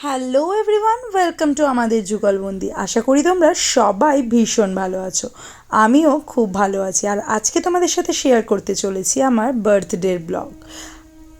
Hello everyone welcome to আমাদের যুগলবন্দি। আশা করি তোমরা সবাই ভীষণ ভালো আছো। আমিও খুব ভালো আছি। আর আজকে তোমাদের সাথে শেয়ার করতে চলেছি আমার বার্থডের ব্লগ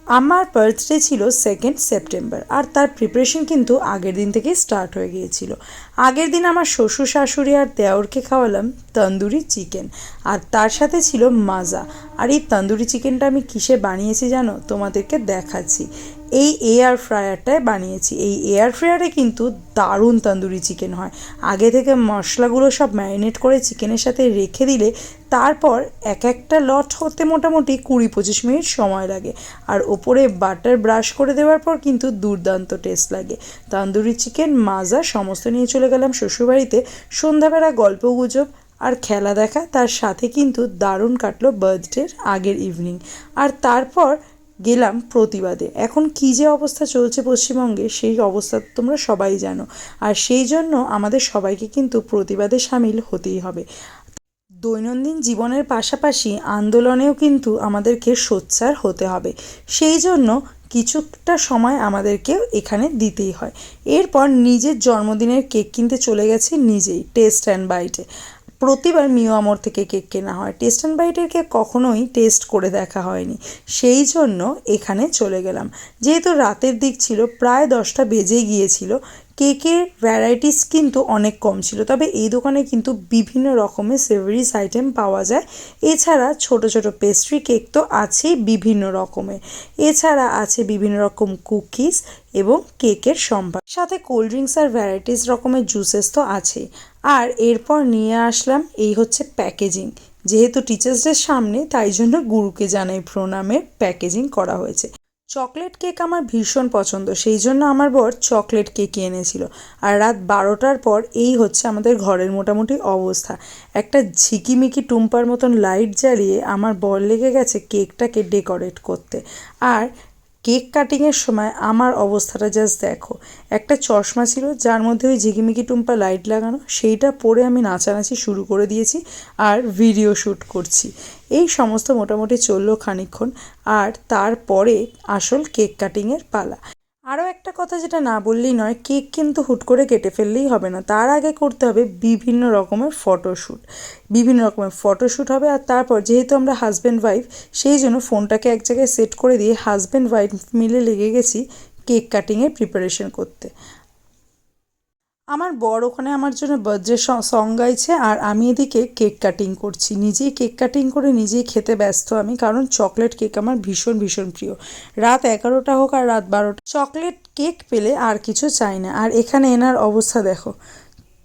আমার বার্থডে ছিল সেকেন্ড সেপ্টেম্বর আর তার প্রিপারেশন কিন্তু আগের দিন থেকেই স্টার্ট হয়ে গিয়েছিল। আগের দিন আমার শ্বশুর শাশুড়ি আর দেওরকে খাওয়ালাম তন্দুরি চিকেন আর তার সাথে ছিল মাজা। আর এই তন্দুরি চিকেনটা আমি কিসে বানিয়েছি জানো? তোমাদেরকে দেখাচ্ছি। এই এয়ার ফ্রায়ারটায় বানিয়েছি। এই এয়ার ফ্রায়ারে কিন্তু দারুণ তন্দুরি চিকেন হয়। আগে থেকে মশলাগুলো সব ম্যারিনেট করে চিকেনের সাথে রেখে দিলে তারপর এক একটা লট হতে মোটামুটি কুড়ি পঁচিশ মিনিট সময় লাগে। আর ওপরে বাটার ব্রাশ করে দেওয়ার পর কিন্তু দুর্দান্ত টেস্ট লাগে। তন্দুরি চিকেন মাজা সমস্ত নিয়ে চলে গেলাম শ্বশুরবাড়িতে। সন্ধ্যাবেলা গল্প গুজব আর খেলা দেখা, তার সাথে কিন্তু দারুণ কাটলো বার্থডের আগের ইভিনিং আর তারপর গেলাম প্রতিবাদে। এখন কী যে অবস্থা চলছে পশ্চিমবঙ্গে, সেই অবস্থা তোমরা সবাই জানো। আর সেই জন্য আমাদের সবাইকে কিন্তু প্রতিবাদে সামিল হতেই হবে। দৈনন্দিন জীবনের পাশাপাশি আন্দোলনেও কিন্তু আমাদেরকে সোচ্চার হতে হবে। সেই জন্য কিছুটা সময় আমাদেরকে এখানে দিতেই হয়। এরপর নিজের জন্মদিনের কেক কিনতে চলে গেছি নিজেই, টেস্ট অ্যান্ড বাইটে। প্রতিবার মিও আমর থেকে কেক কেনা হয়। টেস্ট অ্যান্ড বাইটের কেক কখনোই টেস্ট করে দেখা হয়নি। সেই জন্য এখানে চলে গেলাম। যেহেতু রাতের দিক ছিল, প্রায় দশটা বেজে গিয়েছিল, কেকের ভ্যারাইটিস কিন্তু অনেক কম ছিল। তবে এই দোকানে কিন্তু বিভিন্ন রকমের সেভারিস আইটেম পাওয়া যায়। এছাড়া ছোট ছোট পেস্ট্রি কেক তো আছেই বিভিন্ন রকমের এছাড়া আছে বিভিন্ন রকম কুকিজ এবং কেকের সম্ভার। সাথে কোল্ড ড্রিঙ্কস আর ভ্যারাইটিস রকমের জুসেস তো আছেই। আর এরপর নিয়ে আসলাম এই হচ্ছে প্যাকেজিং যেহেতু টিচার্স ডের সামনে, তাই জন্য গুরুকে জানাই প্রণামের প্যাকেজিং করা হয়েছে। চকলেট কেক আমার ভীষণ পছন্দ, সেই জন্য আমার বর চকলেট কেক এনেছিল। আর রাত বারোটার পর এই হচ্ছে আমাদের ঘরের মোটামুটি অবস্থা। একটা ঝিকিমিকি টুম্পার মতন লাইট জ্বালিয়ে আমার বর লেগে গেছে কেকটাকে ডেকোরেট করতে। আর কেক কাটিংয়ের সময় আমার অবস্থাটা জাস্ট দেখো। একটা চশমা ছিল, যার মধ্যে ওই ঝিকিমিকি টুম্পা লাইট লাগানো, সেইটা পরে আমি নাচানাচি শুরু করে দিয়েছি আর ভিডিও শ্যুট করছি। এই সমস্ত মোটামুটি চলল খানিক্ষণ আর তারপরে আসল কেক কাটিংয়ের পালা। আরও একটা কথা যেটা না বললেই নয়, কেক কিন্তু হুট করে কেটে ফেললেই হবে না। তার আগে করতে হবে বিভিন্ন রকমের ফটোশ্যুট। বিভিন্ন রকমের ফটোশ্যুট হবে আর তারপর যেহেতু আমরা হাজব্যান্ড ওয়াইফ সেই জন্য ফোনটাকে এক জায়গায় সেট করে দিয়ে হাজব্যান্ড ওয়াইফ মিলে লেগে গেছি কেক কাটিংয়ের প্রিপারেশন করতে। আমার বর ওখানে আমার জন্য বার্থডে সং গাইছে আর আমি এদিকে কেক কাটিং করছি। নিজেই কেক কাটিং করে নিজেই খেতে ব্যস্ত আমি, কারণ চকলেট কেক আমার ভীষণ ভীষণ প্রিয়। রাত এগারোটা হোক আর রাত বারোটা চকলেট কেক পেলে আর কিছু চাই না। আর এখানে এনার অবস্থা দেখো।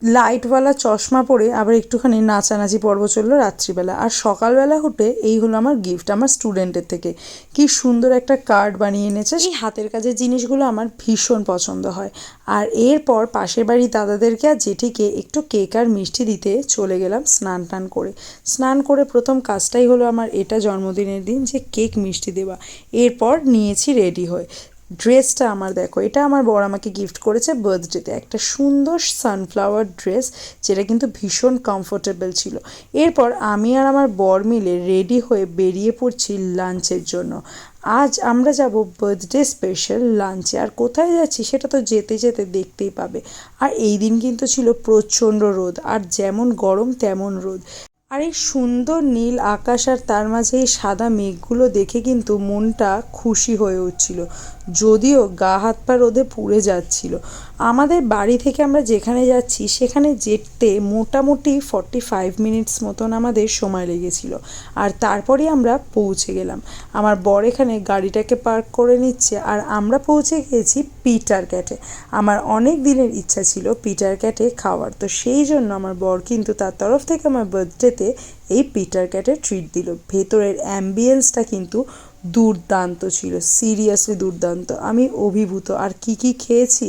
লাইটওয়ালা চশমা পরে আবার একটুখানি নাচানাচি পর্ব চলল রাত্রিবেলা। আর সকালবেলা উঠে এই হলো আমার গিফট আমার স্টুডেন্টের থেকে। কি সুন্দর একটা কার্ড বানিয়ে এনেছে। সেই হাতের কাজের জিনিসগুলো আমার ভীষণ পছন্দ হয়। আর এরপর পাশের বাড়ি দাদাদেরকে আর জেঠিকে একটু কেক আর মিষ্টি দিতে চলে গেলাম স্নান টান করে। স্নান করে প্রথম কাজটাই হলো আমার এটা জন্মদিনের দিন যে কেক মিষ্টি দেওয়া। এরপর নিয়েছি রেডি হয়ে। ড্রেসটা আমার দেখো, এটা আমার বর আমাকে গিফট করেছে বার্থডেতে একটা সুন্দর সানফ্লাওয়ার ড্রেস যেটা কিন্তু ভীষণ কমফোর্টেবল ছিল। এরপর আমি আর আমার বর মিলে রেডি হয়ে বেরিয়ে পড়ছি লাঞ্চের জন্য। আজ আমরা যাব বার্থডে স্পেশাল লাঞ্চে আর কোথায় যাচ্ছি সেটা তো যেতে যেতে দেখতেই পাবে। আর এই দিন কিন্তু ছিল প্রচণ্ড রোদ, আর যেমন গরম তেমন রোদ। আর এই সুন্দর নীল আকাশ আর তার মাঝে এই সাদা মেঘগুলো দেখে কিন্তু মনটা খুশি হয়ে উঠছিল, যদিও গা হাত পা রোদে পুড়ে যাচ্ছিল। আমাদের বাড়ি থেকে আমরা যেখানে যাচ্ছি, সেখানে যেতে মোটামুটি ফর্টি ফাইভ মিনিটস মতন আমাদের সময় লেগেছিল। আর তারপরে আমরা পৌঁছে গেলাম। আমার বর এখানে গাড়িটাকে পার্ক করে নিচ্ছে আর আমরা পৌঁছে গিয়েছি পিটার ক্যাটে আমার অনেক দিনের ইচ্ছা ছিল পিটার ক্যাটে খাওয়ার। তো সেই জন্য আমার বর কিন্তু তার তরফ থেকে আমার বার্থডেতে এই পিটার ক্যাটে ট্রিট দিল। ভেতরের অ্যাম্বিয়েন্সটা কিন্তু দুর্দান্ত ছিল সিরিয়াসলি দুর্দান্ত। আমি অভিভূত, আর কি কি খেয়েছি?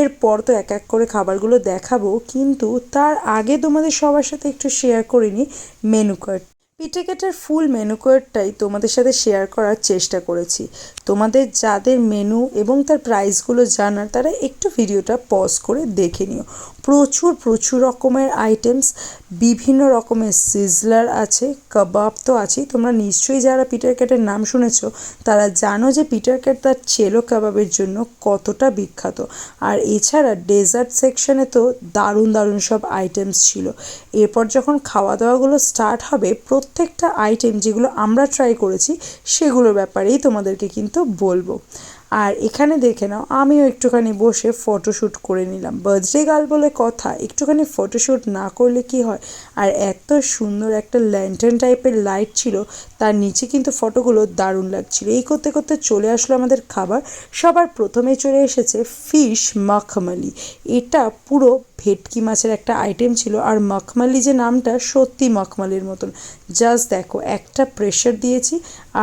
এরপর তো এক এক করে খাবারগুলো দেখাবো, কিন্তু তার আগে তোমাদের সবার সাথে একটু শেয়ার করে নিই মেনু কার্ড পিটেকেটের ফুল মেনু কার্ডটাই তোমাদের সাথে শেয়ার করার চেষ্টা করেছি। তোমাদের যাদের মেনু এবং তার প্রাইসগুলো জানার, তারা একটু ভিডিওটা পজ করে দেখে নিও। প্রচুর প্রচুর রকমের আইটেমস বিভিন্ন রকমের সিজলার আছে কাবাব তো আছেই। তোমরা নিশ্চয়ই যারা পিটার ক্যাটের নাম শুনেছো, তারা জানো যে পিটার ক্যাট তার চেলো কাবাবের জন্য কতটা বিখ্যাত। আর এছাড়া ডেজার্ট সেকশনে তো দারুণ দারুণ সব আইটেমস ছিল। এরপর যখন খাওয়া দাওয়াগুলো স্টার্ট হবে, প্রত্যেকটা আইটেম যেগুলো আমরা ট্রাই করেছি, সেগুলোর ব্যাপারেই তোমাদেরকে কিন্তু বলব। আর এখানে দেখে নাও, আমিও একটুখানি বসে ফটোশ্যুট করে নিলাম। বার্থডে গার্ল বলে কথা, একটুখানি ফটোশ্যুট না করলে কি হয়? আর এত সুন্দর একটা ল্যান্টার্ন টাইপের লাইট ছিল, তার নিচে কিন্তু ফটোগুলো দারুণ লাগছিল। এই করতে করতে চলে আসলো আমাদের খাবার। সবার প্রথমে চলে এসেছে ফিশ মাখমালি। এটা পুরো ভেটকি মাছের একটা আইটেম ছিল আর মখমালি যে নামটা সত্যি মখমালির মতন। জাস্ট দেখো, একটা প্রেশার দিয়েছি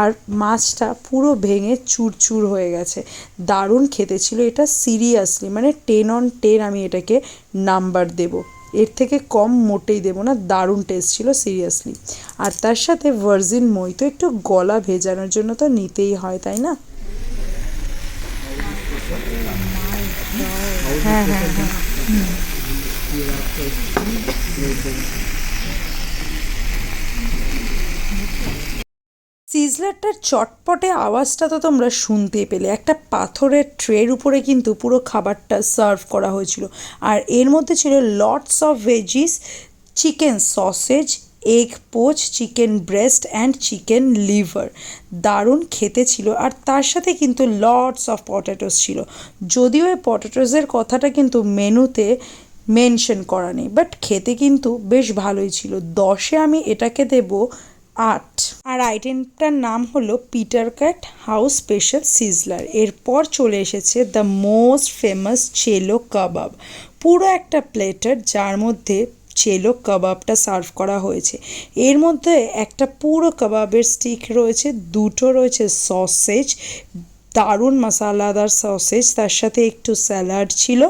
আর মাছটা পুরো ভেঙে চুরচুর হয়ে গেছে। দারুণ খেতে ছিল এটা সিরিয়াসলি মানে টেন অন টেন আমি এটাকে নাম্বার দেব। এর থেকে কম মোটেই দেবো না, দারুণ টেস্ট ছিল সিরিয়াসলি আর তার সাথে ভার্জিন মই তো একটু গলা ভেজানোর জন্য তো নিতেই হয়, তাই না? হ্যাঁ হ্যাঁ হ্যাঁ। সিজলারটার চটপটে আওয়াজটা তো তোমরা শুনতেই পেলে। একটা পাথরের ট্রের উপরে কিন্তু পুরো খাবারটা সার্ভ করা হয়েছিল। আর এর মধ্যে ছিল lots of veggies, chicken sausage, egg poach, chicken breast and chicken liver. দারুণ খেতে ছিল। আর তার সাথে কিন্তু লটস অফ পটেটোস ছিল। যদিও এই পটেটোসের কথাটা কিন্তু মেনুতে মেনশন করা নেই বাট খেতে কিন্তু বেশ ভালোই ছিল। দশে আমি এটাকে দেব আট। আর আইটেমটার নাম হলো Peter Cat house special sizzler এরপর চলে এসেছে দ্য মোস্ট ফেমাস চেলো কাবাব পুরো একটা প্লেটার যার মধ্যে চেলো কাবাবটা সার্ভ করা হয়েছে। এর মধ্যে একটা পুরো কাবাবের স্টিক রয়েছে, দুটো রয়েছে সসেজ দারুণ মশালাদার সসেজ তার সাথে একটু স্যালাড ছিল,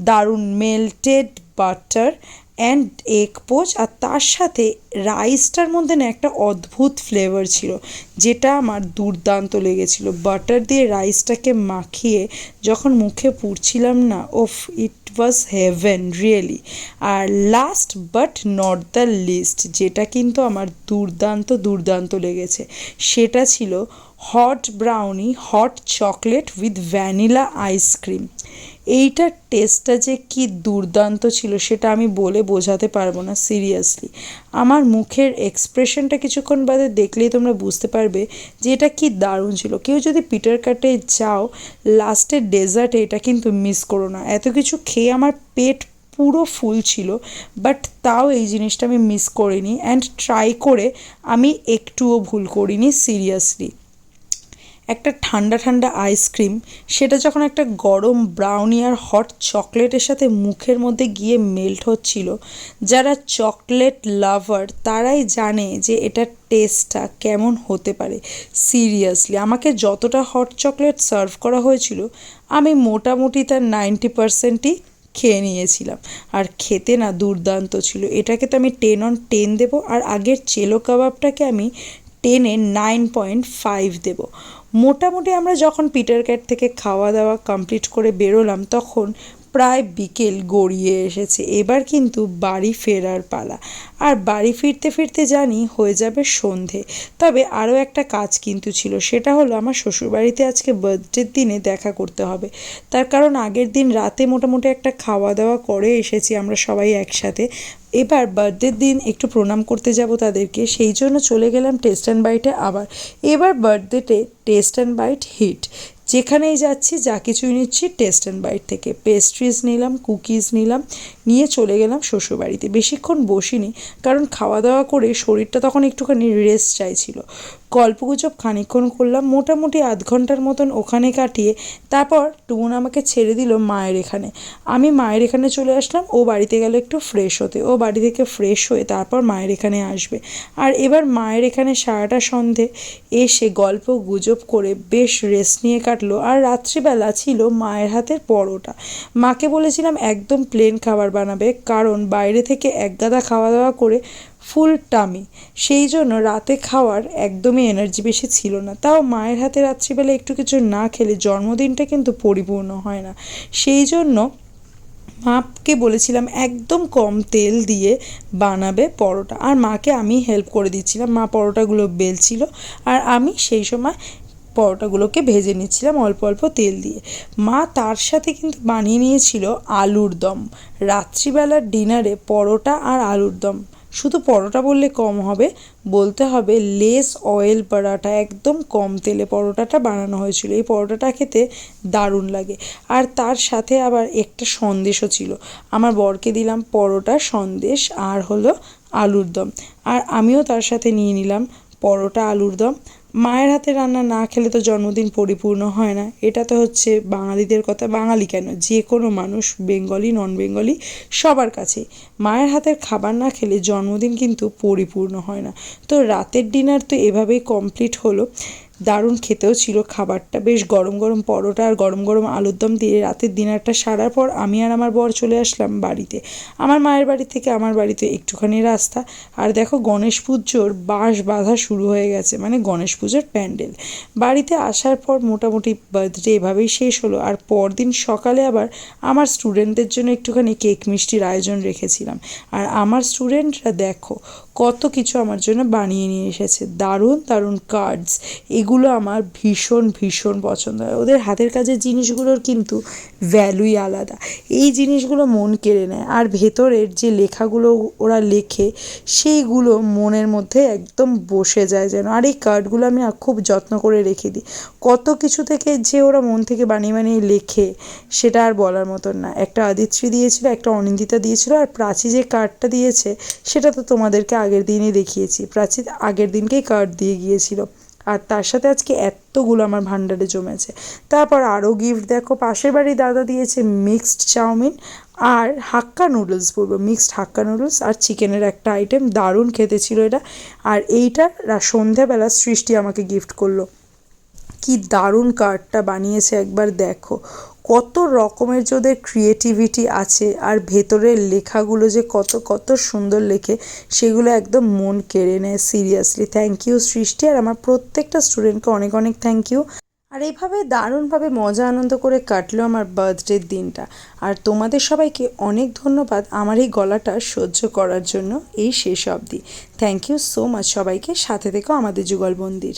দারুণ melted butter and egg poach, আর তার সাথে রাইসটার মধ্যে না একটা অদ্ভুত ফ্লেভার ছিল, যেটা আমার দুর্দান্ত লেগেছিল। বাটার দিয়ে রাইসটাকে মাখিয়ে যখন মুখে পুড়ছিলাম না ওফ it was heaven really R last but not the least যেটা কিন্তু আমার দুর্দান্ত দুর্দান্ত লেগেছে, সেটা ছিল hot brownie hot chocolate with vanilla ice cream এইটার টেস্টটা যে কি দুর্দান্ত ছিল সেটা আমি বলে বোঝাতে পারব না সিরিয়াসলি আমার মুখের এক্সপ্রেশনটা কিছুক্ষণ বাদে দেখলেই তোমরা বুঝতে পারবে যে এটা কি দারুণ ছিল। কেউ যদি পিটার কাটে যাও লাস্টের ডেজার্টে এটা কিন্তু মিস করো না। এত কিছু খেয়ে আমার পেট পুরো ফুল ছিল বাট তাও এই জিনিসটা আমি মিস করিনি অ্যান্ড ট্রাই করে আমি একটুও ভুল করিনি সিরিয়াসলি একটা ঠান্ডা ঠান্ডা আইসক্রিম সেটা যখন একটা গরম ব্রাউনি আর হট চকলেটের সাথে মুখের মধ্যে গিয়ে মেল্ট হচ্ছিল, যারা চকলেট লাভার তারাই জানে যে এটার টেস্টটা কেমন হতে পারে। সিরিয়াসলি আমাকে যতটা হট চকলেট সার্ভ করা হয়েছিল, আমি মোটামুটি তার নাইনটি পারসেন্টই খেয়ে নিয়েছিলাম। আর খেতে না দুর্দান্ত ছিল। এটাকে তো আমি টেন অন টেন দেবো, আর আগের চেলো কাবাবটাকে আমি টেনে নাইন পয়েন্ট ফাইভ দেবো। মোটামুটি আমরা যখন পিটার ক্যাট থেকে খাওয়া দাওয়া কমপ্লিট করে বেরোলাম, তখন প্রায় বিকেল গড়িয়ে এসেছে। এবার কিন্তু বাড়ি ফেরার পালা। আর বাড়ি ফিরতে ফিরতে জানি হয়ে যাবে সন্ধে। তবে আরও একটা কাজ কিন্তু ছিল, সেটা হলো আমার শ্বশুরবাড়িতে আজকে বার্থডের দিনে দেখা করতে হবে। তার কারণ আগের দিন রাতে মোটামুটি একটা খাওয়া দাওয়া করে এসেছি আমরা সবাই একসাথে। এবার বার্থডের দিন একটু প্রণাম করতে যাব তাদেরকে, সেই জন্য চলে গেলাম টেস্ট অ্যান্ড বাইটে আবার। এবার বার্থডেতে টেস্ট অ্যান্ড বাইট হিট যেখানেই যাচ্ছি যা কিছুই নিচ্ছি টেস্ট অ্যান্ড বাইট থেকে। পেস্ট্রিজ নিলাম কুকিজ নিলাম, নিয়ে চলে গেলাম শ্বশুরবাড়িতে। বেশিক্ষণ বসিনি, কারণ খাওয়া দাওয়া করে শরীরটা তখন একটুখানি রেস্ট চাইছিল। গল্পগুজব খানিক্ষণ করলাম, মোটামুটি আধ ঘণ্টার মতন ওখানে কাটিয়ে তারপর টুমুন আমাকে ছেড়ে দিল মায়ের এখানে। আমি মায়ের এখানে চলে আসলাম, ও বাড়িতে গেল একটু ফ্রেশ হতে। ও বাড়ি থেকে ফ্রেশ হয়ে তারপর মায়ের এখানে আসবে। আর এবার মায়ের এখানে সারাটা সন্ধে এসে গল্প গুজব করে বেশ রেস্ট নিয়ে কাটলো। আর রাত্রিবেলা ছিল মায়ের হাতের পরোটা। মাকে বলেছিলাম একদম প্লেন খাবার বানাবে, কারণ বাইরে থেকে এক গাদা খাওয়া দাওয়া করে ফুল টামি। সেই জন্য রাতে খাওয়ার একদমই এনার্জি বেশি ছিল না। তাও মায়ের হাতে রাত্রিবেলা একটু কিছু না খেলে জন্মদিনটা কিন্তু পরিপূর্ণ হয় না। সেই জন্য মাকে বলেছিলাম, একদম কম তেল দিয়ে বানাবে পরোটা। আর মাকে আমি হেল্প করে দিচ্ছিলাম। মা পরোটাগুলো বেলছিল আর আমি সেই সময় পরোটাগুলোকে ভেজে নিচ্ছিলাম অল্প অল্প তেল দিয়ে। মা তার সাথে কিন্তু বানিয়ে নিয়েছিল আলুর দম। রাত্রিবেলার ডিনারে পরোটা আর আলুর দম। শুধু পরোটা বললে কম হবে, বলতে হবে লেস অয়েল পরোটা, একদম কম তেলে পরোটাটা বানানো হয়েছিল। এই পরোটাটা খেতে দারুণ লাগে। আর তার সাথে আবার একটা সন্দেশও ছিল। আমার বরকে দিলাম পরোটা সন্দেশ আর হলো আলুর দম। আর আমিও তার সাথে নিয়ে নিলাম পরোটা আলুর দম। মায়ের হাতে রান্না না খেলে তো জন্মদিন পরিপূর্ণ হয় না। এটা তো হচ্ছে বাঙালিদের কথা। বাঙালি কেন? যে কোনো মানুষ, বেঙ্গলি নন বেঙ্গলি সবার কাছে। মায়ের হাতের খাবার না খেলে জন্মদিন কিন্তু পরিপূর্ণ হয় না। তো রাতের ডিনার তো এভাবেই কমপ্লিট হলো। দারুণ খেতেও ছিল খাবারটা। বেশ গরম গরম পরোটা আর গরম গরম আলুর দম দিয়ে রাতের ডিনারটা সারার পর আমি আর আমার বর চলে আসলাম বাড়িতে। আমার মায়ের বাড়ি থেকে আমার বাড়িতে একটুখানি রাস্তা। আর দেখো গণেশ পুজোর বাঁশ বাঁধা শুরু হয়ে গেছে মানে গণেশ পুজোর প্যান্ডেল। বাড়িতে আসার পর মোটামুটি বার্থডে এভাবেই শেষ হলো। আর পরদিন সকালে আবার আমার স্টুডেন্টদের জন্য একটুখানি কেক মিষ্টির আয়োজন রেখেছিলাম। আর আমার স্টুডেন্টরা দেখো কত কিছু আমার জন্য বানিয়ে নিয়ে এসেছে। দারুণ দারুণ কার্ডস এগুলো আমার ভীষণ ভীষণ পছন্দ হয়। ওদের হাতের কাজের জিনিসগুলোর কিন্তু ভ্যালুই আলাদা। এই জিনিসগুলো মন কেড়ে নেয়। আর ভেতরের যে লেখাগুলো ওরা লেখে, সেইগুলো মনের মধ্যে একদম বসে যায় যেন। আর এই কার্ডগুলো আমি খুব যত্ন করে রেখে দিই। কত কিছু থেকে যে ওরা মন থেকে বানিয়ে বানিয়ে লেখে, সেটা আর বলার মতন না। একটা আদিত্রী দিয়েছিল, একটা অনিন্দিতা দিয়েছিল, আর প্রাচী যে কার্ডটা দিয়েছে, সেটা তো তোমাদেরকে আগের দিনই দেখিয়েছি। প্রাচী আগের দিনকেই কার্ড দিয়ে গিয়েছিল। আর তার সাথে আজকে এতগুলো আমার ভান্ডারে জমেছে। তারপর আরও গিফট দেখো, পাশের বাড়ি দাদা দিয়েছে মিক্সড চাউমিন আর হাক্কা নুডলস বলব মিক্সড হাক্কা নুডলস আর চিকেনের একটা আইটেম দারুণ খেতে ছিল এটা। আর এইটা সন্ধ্যাবেলা সৃষ্টি আমাকে গিফট করল। কি দারুণ কার্ডটা বানিয়েছে একবার দেখো। কত রকমের যে ওদের ক্রিয়েটিভিটি আছে আর ভেতরের লেখাগুলো যে কত কত সুন্দর লেখে, সেগুলো একদম মন কেড়ে নেয় সিরিয়াসলি থ্যাংক ইউ সৃষ্টি। আর আমার প্রত্যেকটা স্টুডেন্টকে অনেক অনেক থ্যাংক ইউ আর এইভাবে দারুণভাবে মজা, আনন্দ করে কাটলো আমার বার্থডের দিনটা। আর তোমাদের সবাইকে অনেক ধন্যবাদ আমার এই গলাটা সহ্য করার জন্য। এই শেষ অবধি। থ্যাংক ইউ সো মাচ সবাইকে। সাথে থেকো আমাদের যুগলবন্দির।